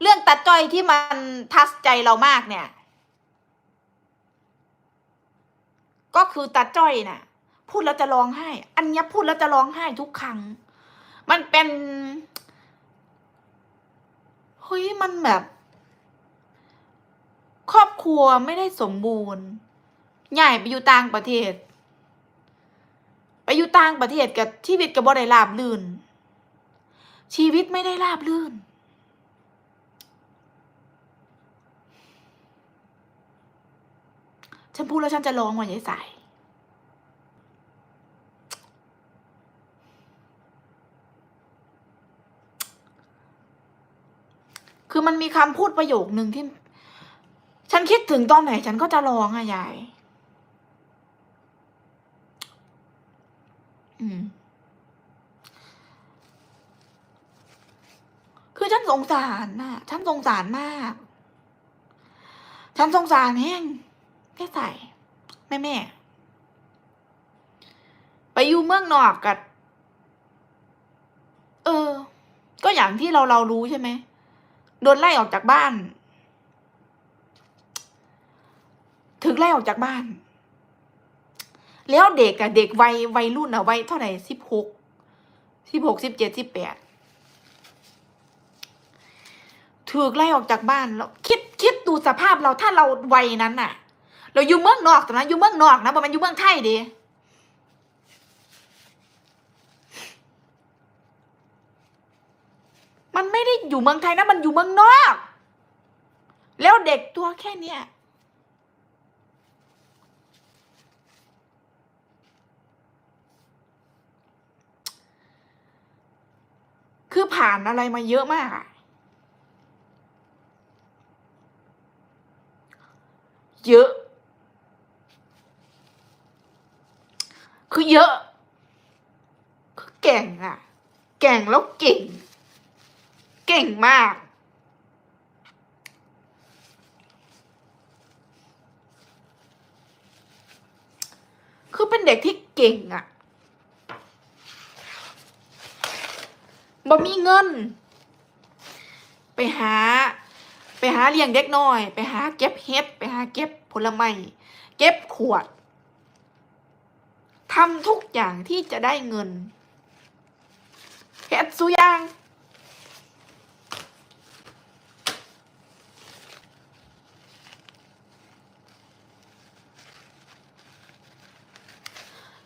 เรื่องตัดจ้อยที่มันทัชใจเรามากเนี่ย ก็คือตัดจ้อยน่ะ พูดแล้วจะร้องไห้ อันนี้พูดแล้วจะร้องไห้ทุกครั้ง มันเป็นเฮ้ยมันแบบ ครอบครัวไม่ได้สมบูรณ์ใหญ่ไปอยู่ต่างประเทศ ไปอยู่ต่างประเทศกับชีวิตกับบ่ได้ราบลื่น ชีวิตไม่ได้ราบลื่น ฉันพูดแล้วฉันจะร้องวันยายสายคือมันมีคำพูดประโยคหนึ่งที่ ฉันคิดถึงตอนไหน ฉันก็จะร้องอะยาย อืม คือฉันสงสารน่ะฉันสงสารมาก ฉันสงสารแห้ง แค่ใส่ แม่แม่ ไปอยู่เมืองนอกกับเออ ก็อย่างที่เราเรารู้ใช่ไหมโดนไล่ออกจากบ้าน ถึงไล่ออกจากบ้าน แล้วเด็กอะเด็กวัยวัยรุ่นอะวัยเท่าไหร่สิบหกสิบหกสิบเจ็ดสิบแปดถูกไล่ออกจากบ้านแล้วคิดคิดดูสภาพเราถ้าเราวัยนั้นน่ะ เราอยู่เมืองนอกแต่นะอยู่เมืองนอกนะบ่แมันอยู่เมืองไทยดิมันไม่ได้อยู่เมืองไทยนะ มันอยู่เมืองนอก แล้วเด็กตัวแค่เนี้ยคือผ่านอะไรมาเยอะมาก เยอะ คือเยอะคือเก่งอะเก่งแล้วเก่ง เก่งมาก คือเป็นเด็กที่เก่งอะบ่มีเงิน ไปหา ไปหาเลี้ยงเด็กน้อย ไปหาเก็บเห็ดไปหาเก็บผลไม้เก็บขวด ทำทุกอย่างที่จะได้เงินเฮ็ดสุอยาง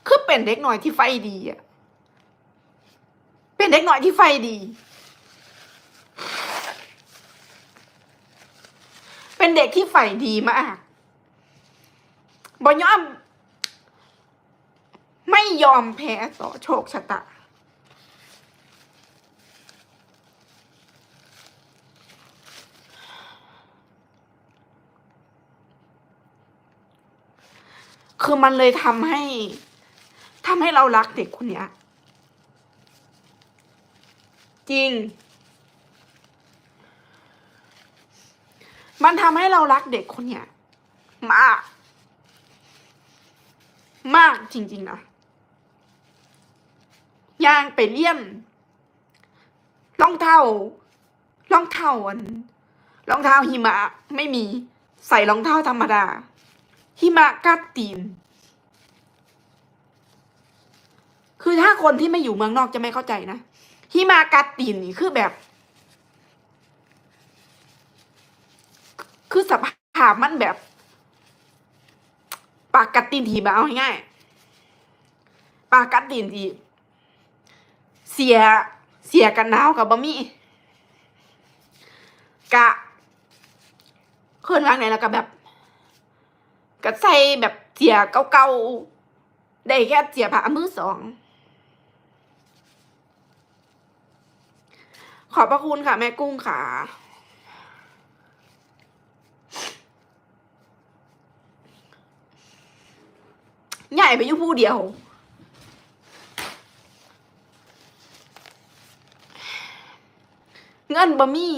คือเป็นเด็กหน่อยที่ไฟดีอะเป็นเด็กหน่อยที่ไฟดี เป็นเด็กที่ไฟดีมากบอยอม ยอมแพ้ต่อโชคชะตา คือมันเลยทำให้ทำให้เรารักเด็กคนนี้จริง มันทำให้เรารักเด็กคนเนี้ยมาก มากจริง ๆ นะ ย่างไปเลี่ยมรองเท้ารองเท้าอันรองเท้าหิมะไม่มีใส่รองเท้าธรรมดา หิมะกัดตีน คือถ้าคนที่ไม่อยู่เมืองนอกจะไม่เข้าใจนะหิมะกัดตีนนี่คือแบบ คือสภาพมันแบบปากกัดตีนทีบเอาง่ายปากกัดตีนที เสียเสียกันหนาวกับบะมี่กะเคลื่อนร่างไหนแล้วก็แบบก็ใส่แบบเสียเก่าๆได้แค่เสียผ้ามือสองขอบพระคุณค่ะ แม่กุ้งค่ะ ใหญ่ไปอยู่ผู้เดียว เงินบ่มี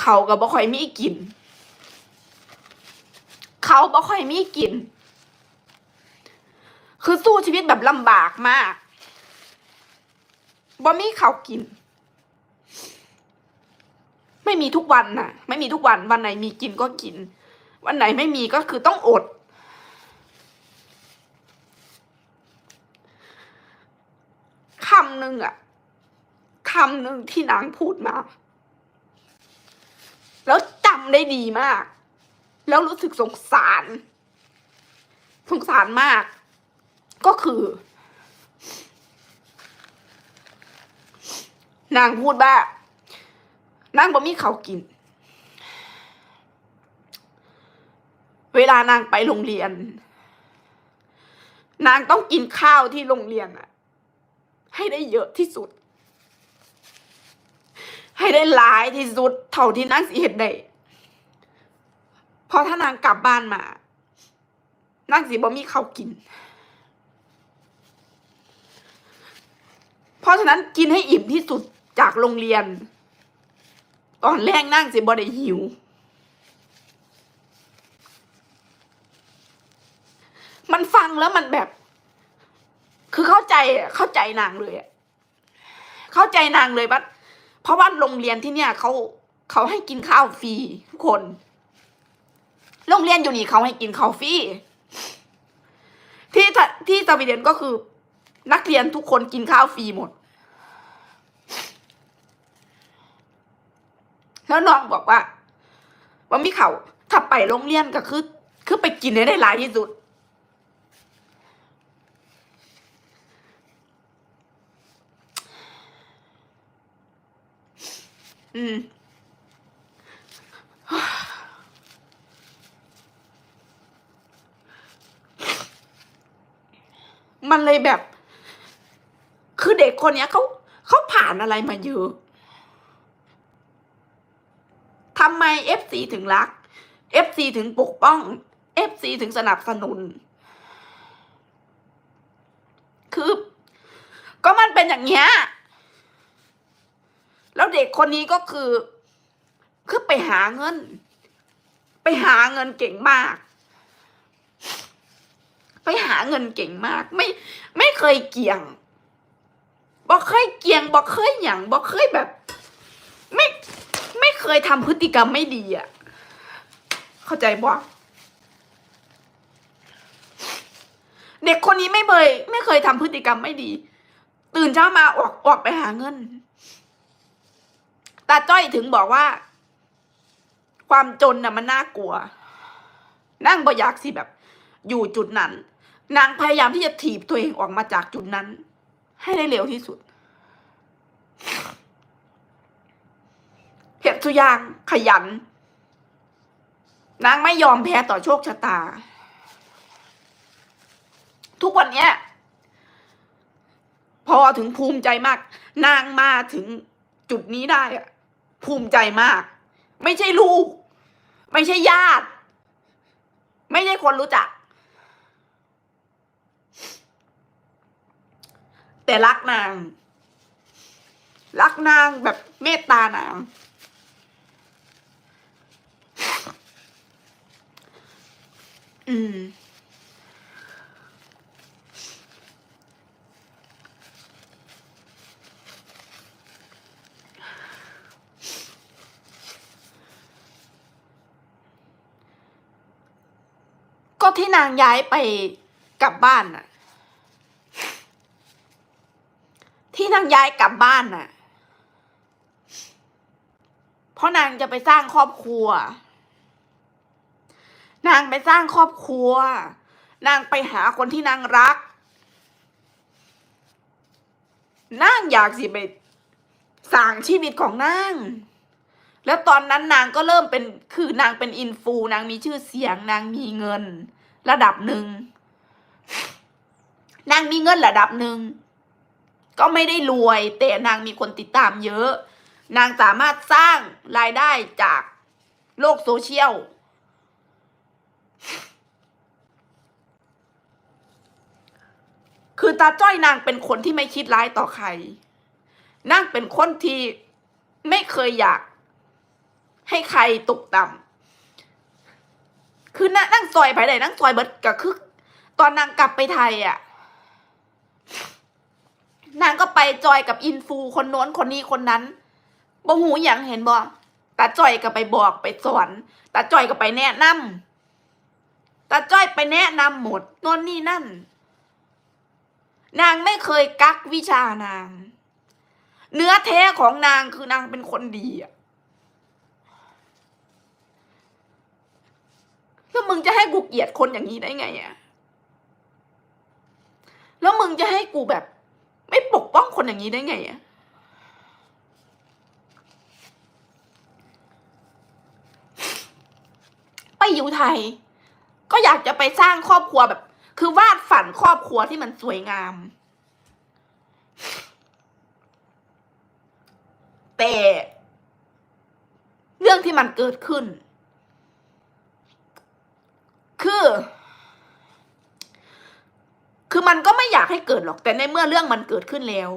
เขากับบ่ค่อยมีกิน เขาบ่ค่อยมีกิน คือสู้ชีวิตแบบลำบากมากบ่มีเขากินไม่ไม่มีทุกวันน่ะ ไม่มีทุกวันวันไหนมีกินก็กิน วันไหนไม่มีก็คือต้องอดคำหนึ่งอะคำหนึ่งที่นางพูดมา แล้วจำได้ดีมาก แล้วรู้สึกสงสาร สงสารมาก ก็คือ นางพูดว่านางบ่มีเขาวกิน เวลานางไปโรงเรียน นางต้องกินข้าวที่โรงเรียนอะให้ได้เยอะที่สุด ให้ได้หลายที่สุด เท่าที่นางสิเห็นได้เพราะถ้านางกลับบ้านมานางสิบ่มีข้าวกิน เพราะฉะนั้นกินให้อิ่มที่สุดจากโรงเรียน ตอนแรกนั่งสิบ่ได้หิว มันฟังแล้วมันแบบ คือเข้าใจเข้าใจนางเลยเข้าใจนางเลยว่า เพราะว่าโรงเรียนที่เนี่ยเขาเขาให้กินข้าวฟรีทุกคน โรงเรียนอยู่นี่เขาให้กินข้าวฟรีที่ที่สวีเดนก็คือ นักเรียนทุกคนกินข้าวฟรีหมด แล้วน้องบอกว่าว่ามีเขาถ้าไปโรงเรียนก็คือ คือไปกินให้ได้หลายที่สุด อืมมันเลยแบบ คือเด็กคนเนี้ยเขาเขาผ่านอะไรมาเยอะทำไมเอฟซีถึงรักเอฟซีถึงปกป้องเอฟซีถึงสนับสนุน คือ ก็มันเป็นอย่างเงี้ย แล้วเด็กคนนี้ก็คือ คือไปหาเงิน ไปหาเงินเก่งมาก ไปหาเงินเก่งมาก ไม่ ไม่เคยเกี่ยงบอกเคยเกี่ยงบอกเคยหยั่งบอกเคยแบบ ไม่ไม่เคยทำพฤติกรรมไม่ดีอะ เข้าใจบ่เด็กคนนี้ไม่เคย ไม่เคยทำพฤติกรรมไม่ดี ตื่นเช้ามาออกออกไปหาเงิน ตาจ้อยถึงบอกว่า ความจนน่ะมันน่ากลัว นั่งบ่อยากสิแบบ อยู่จุดนั้น นางพยายามที่จะถีบตัวเองออกมาจากจุดนั้น ให้ได้เร็วที่สุดเห็บทุย่างขยัน นางไม่ยอมแพ้ต่อโชคชะตา ทุกวันเนี้ยพอถึงภูมิใจมาก นางมาถึงจุดนี้ได้อะ ภูมิใจมาก ไม่ใช่ลูก ไม่ใช่ญาติ ไม่ใช่คนรู้จัก แต่รักนาง รักนางแบบเมตตานาง อืม ที่นางย้ายไปกลับบ้านน่ะ ที่นางย้ายกลับบ้านน่ะ เพราะนางจะไปสร้างครอบครัว นางไปสร้างครอบครัว นางไปหาคนที่นางรัก นางอยากสิไปสร้างชีวิตของนางแล้วตอนนั้นนางก็เริ่มเป็นคือนางเป็นอินฟูนางมีชื่อเสียงนางมีเงิน ระดับหนึ่งนางมีเงินระดับหนึ่งก็ไม่ได้รวย แต่นางมีคนติดตามเยอะ นางสามารถสร้างรายได้จากโลกโซเชียลคือตาจ้อยนางเป็นคนที่ไม่คิดร้ายต่อใคร นางเป็นคนที่ไม่เคยอยากให้ใครตกต่ำ คือนั่งนั่งซอยไปไหนนั่งซอยเบิดก็คือ ตอนนางกลับไปไทยอะ นางก็ไปจอยกับอินฟูคนโน้นคนนี้คนนั้นบ่หูอย่างเห็นบ่ตาจอยก็ไปบอกไปสอนตาจอยก็ไปแนะนำตาจ้อยไปแนะนำหมดโน่นนี่นั่น นางไม่เคยกักวิชานาง เนื้อแท้ของนางคือนางเป็นคนดีอะ แล้วมึงจะให้กูเกลียดคนอย่างนี้ได้ไงอะแล้วมึงจะให้กูแบบ ไม่ปกป้องคนอย่างนี้ได้ไงอะไปอยู่ไทย ก็อยากจะไปสร้างครอบครัวแบบ คือวาดฝันครอบครัวที่มันสวยงาม แต่ เรื่องที่มันเกิดขึ้น คือ คือมันก็ไม่อยากให้เกิดหรอก แต่ในเมื่อเรื่องมันเกิดขึ้นแล้ว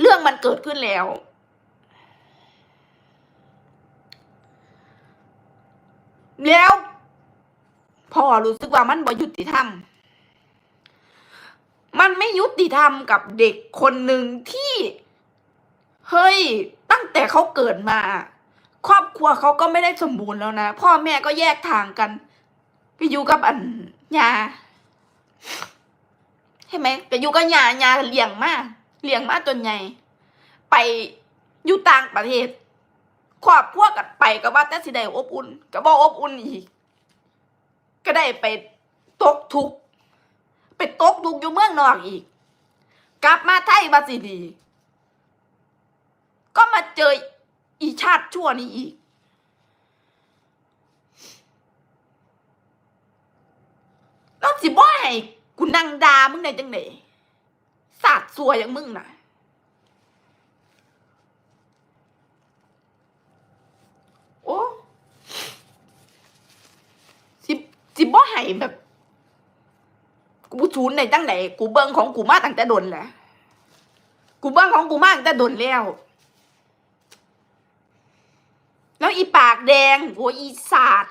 เรื่องมันเกิดขึ้นแล้ว แล้วพอรู้สึกว่ามันบ่ยุติธรรม มันไม่ยุติธรรมกับเด็กคนหนึ่งที่ เฮ้ย ตั้งแต่เขาเกิดมา ครอบครัวเขาก็ไม่ได้สมบูรณ์แล้วนะ พ่อแม่ก็แยกทางกันไปอยู่กับอันยาใช่ไหมไปอยู่กับยายาเลี้ยงมาเลี้ยงมาจนใหญ่ไปอยู่ต่างประเทศครอบครัวกันไปก็ว่าแต่สิได้อบอุ่นก็บ่อบอุ่นอีก ก็ได้ไปตกทุกข์ไปตกทุกข์อยู่เมืองนอกอีก กลับมาไทยบาสิดี ก็มาเจอ อีชาติชั่วนี้อีก แล้วสิบ่ให้กูนั่งดามึงได้จังไดสาดสัวอย่างมึงน่ะโอ้สิสิบ่ให้แบบ กูชูนได้จังไดกูเบิ่งของกูมาตั้งแต่ดนแหละกูเบิ่งของกูมาตั้งแต่ดนแล้ว แล้วอีปากแดงโอ้ยอีสาด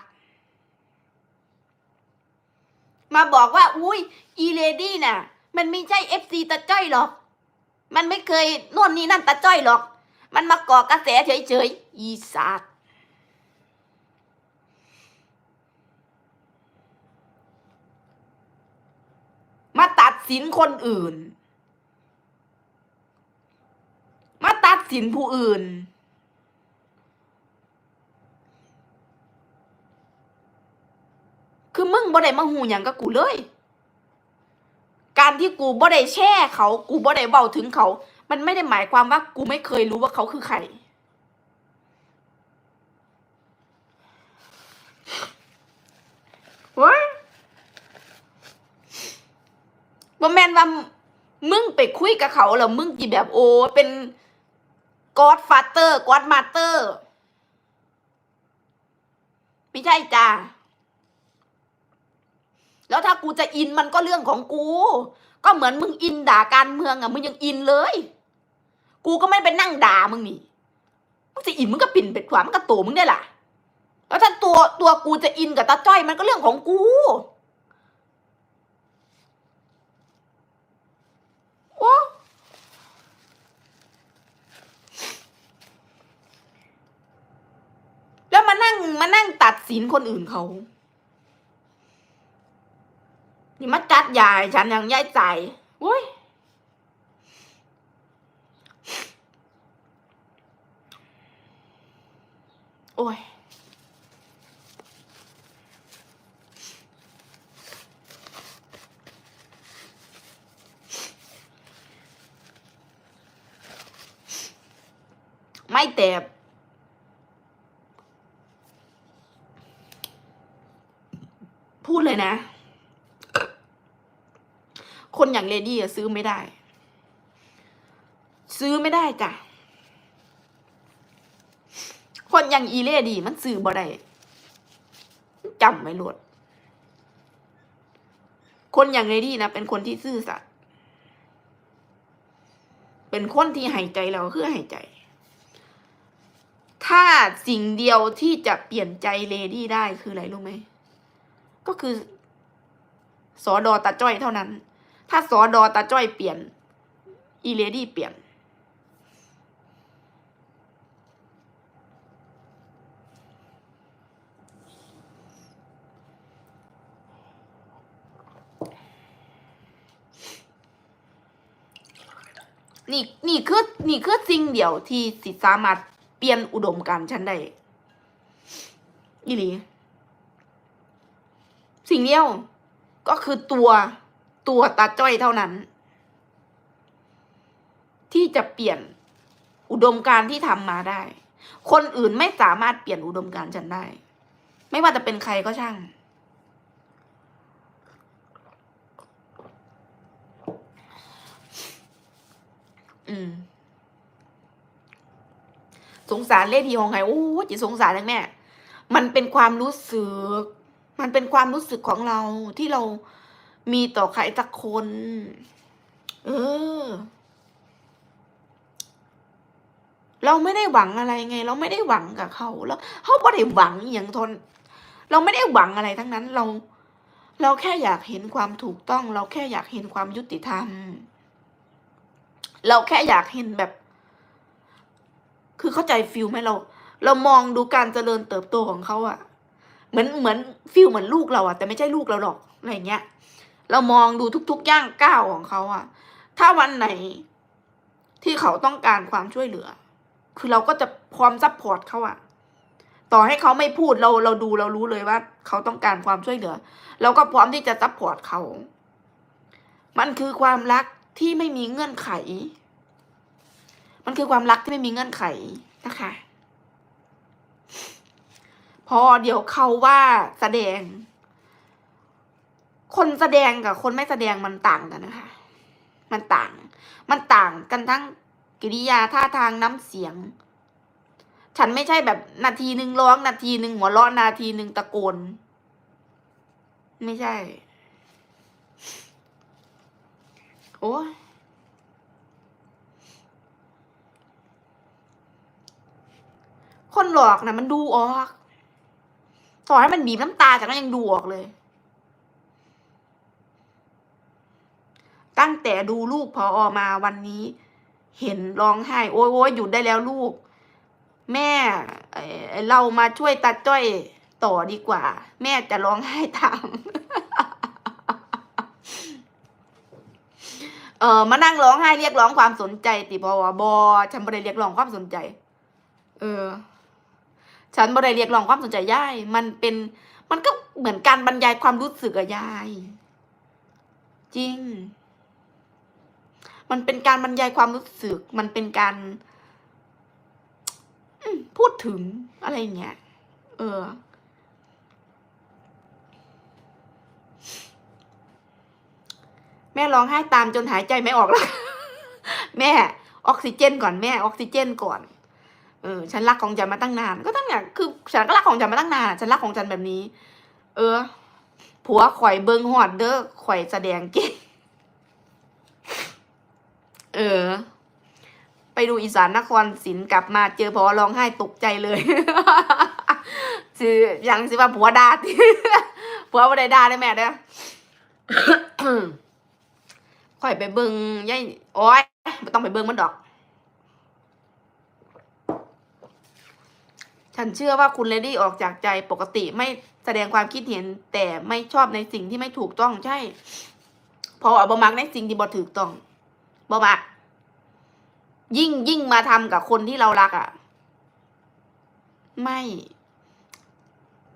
มาบอกว่า อุ้ยอีเลดี้น่ะ มันไม่ใช่เอฟซีตาจ้อยหรอก มันไม่เคยโน่นนี่นั่นตาจ้อยหรอก มันมาก่อกระแสเฉยๆอีศาสาดมาตัดสินคนอื่น มาตัดสินผู้อื่น คือมึง บ่ได้มาหูหยังกับกูเลย การที่กูบ่ได้แช่เขากูบ่ได้เบาถึงเขา มันไม่ได้หมายความว่ากูไม่เคยรู้ว่าเขาคือใครเว้ยบ่แม่นว่ามึงไปคุยกับเขาแล้วมึงจีแบบโอ้เป็นกอดฟาเตอร์กอดมาเตอร์ ไม่ใช่จ้า แล้วถ้ากูจะอินมันก็เรื่องของกู ก็เหมือนมึงอินด่าการเมืองอะมึงยังอินเลย กูก็ไม่ไปนั่งด่ามึงนี่มึงจะอินมึงก็ปิ่นเป็ดขวามันก็ตัวมึงได้ล่ะ แล้วถ้าตัวตัวกูจะอินกับตาจ้อยมันก็เรื่องของกูโอ้แล้วมานั่งมานั่งตัดสินคนอื่นเขา นี่มาจัดยายฉันยังยายใจโอ้ยโอ้ยไม่แต่พูดเลยนะ คนอย่างเลดี้อะซื้อไม่ได้ ซื้อไม่ได้จ้ะ คนอย่างอีเลดี้มันซื้อบ่ได้จำไว้โลด คนอย่างเลดี้นะเป็นคนที่ซื่อสัตย์เป็นคนที่หายใจแล้วคือหายใจ ถ้าสิ่งเดียวที่จะเปลี่ยนใจเลดี้ได้คืออะไรรู้ไหม ก็คือสอดอตาจ้อยเท่านั้น ถ้าสอดอตาจ้อยเปลี่ยน อีเลดี้เปลี่ยน นี่นี่คือนี่คือสิ่งเดียวที่สิสามารถเปลี่ยนอุดมการฉันได้อีหลีสิ่งเดียวก็คือตัว ตัวตาจ้อยเท่านั้น ที่จะเปลี่ยนอุดมการณ์ที่ทำมาได้ คนอื่นไม่สามารถเปลี่ยนอุดมการณ์ฉันได้ ไม่ว่าจะเป็นใครก็ช่าง อืม สงสารเล่ทีของไงโอ้จิสงสารเลยแม่ มันเป็นความรู้สึก มันเป็นความรู้สึกของเราที่เรา มีต่อใครสักคน เออ เราไม่ได้หวังอะไรไง เราไม่ได้หวังกับเขาแล้วเขาไม่ได้หวังอย่างทน เราไม่ได้หวังอะไรทั้งนั้น เรา เราแค่อยากเห็นความถูกต้อง เราแค่อยากเห็นความยุติธรรม เราแค่อยากเห็นแบบ คือเข้าใจฟิลไหมเรา เรามองดูการเจริญเติบโตของเขาอะเหมือนเหมือนฟิลเหมือนลูกเราอะแต่ไม่ใช่ลูกเราหรอกอะไรเงี้ย เรามองดูทุกๆย่างก้าวของเขาอะถ้าวันไหนที่เขาต้องการความช่วยเหลือ คือเราก็จะพร้อมซัพพอร์ตเขาอะต่อให้เขาไม่พูดเราเราดูเรารู้เลยว่า เขาต้องการความช่วยเหลือ เราก็พร้อมที่จะซัพพอร์ตเขา มันคือความรักที่ไม่มีเงื่อนไข มันคือความรักที่ไม่มีเงื่อนไขนะคะ พอเดี๋ยวเขาว่าแสดง คนแสดงกับคนไม่แสดงมันต่างกันนะคะ มันต่าง มันต่างกันทั้งกิริยาท่าทางน้ำเสียง ฉันไม่ใช่แบบนาทีหนึ่งร้องนาทีหนึ่งหัวเราะนาทีหนึ่งตะโกน ไม่ใช่ โอ้คนหลอกนะมันดูออก ต่อให้มันบีบน้ำตาฉันก็ยังดูออกเลย ตั้งแต่ดูลูกพออมาวันนี้ เห็นร้องไห้ โอ้ยโอ้ยหยุดได้แล้วลูก แม่เอ่อเรามาช่วยตาจ้อยต่อดีกว่า แม่จะร้องไห้ตามเออมานั่งร้องไห้เรียกร้องความสนใจ ติบอวบอฉันไม่ได้เรียกร้องความสนใจ เออ ฉันไม่ได้เรียกร้องความสนใจย่ายมันเป็นมันก็เหมือนการบรรยายความรู้สึกอะยาย จริง มันเป็นการบรรยายความรู้สึก มันเป็นการพูดถึงอะไรอย่างเงี้ย เออ แม่ร้องไห้ตามจนหายใจไม่ออกแล้ว แม่ ออกซิเจนก่อนแม่ ออกซิเจนก่อน เออ ฉันรักของฉันมาตั้งนาน ก็ตั้งอย่างคือฉันก็รักของฉันมาตั้งนาน ฉันรักของฉันแบบนี้ เออ ผัวข่อยเบิงหอดเด้อข่อยแสดงเก่ง เออ ไปดูอีสานนครศิลป์กลับมาเจอพอร้องไห้ตกใจเลยสิยังสิว่าผัวด่าติผัวบ่ได้ด่าได้แม่เด้อข่อยไปเบิงยายโอ้ยต้องไปเบิงมันดอกฉันเชื่อว่าคุณเลดี้ออกจากใจปกติไม่แสดงความคิดเห็น แต่ไม่ชอบในสิ่งที่ไม่ถูกต้องใช่เพอบ่มักในสิ่งที่บ่ถูกต้อง บ่มัก ยิ่งยิ่งมาทำกับคนที่เรารักอะ่ะ ไม่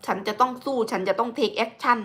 ฉันจะต้องสู้ ฉันจะต้องเทคแอคชั่น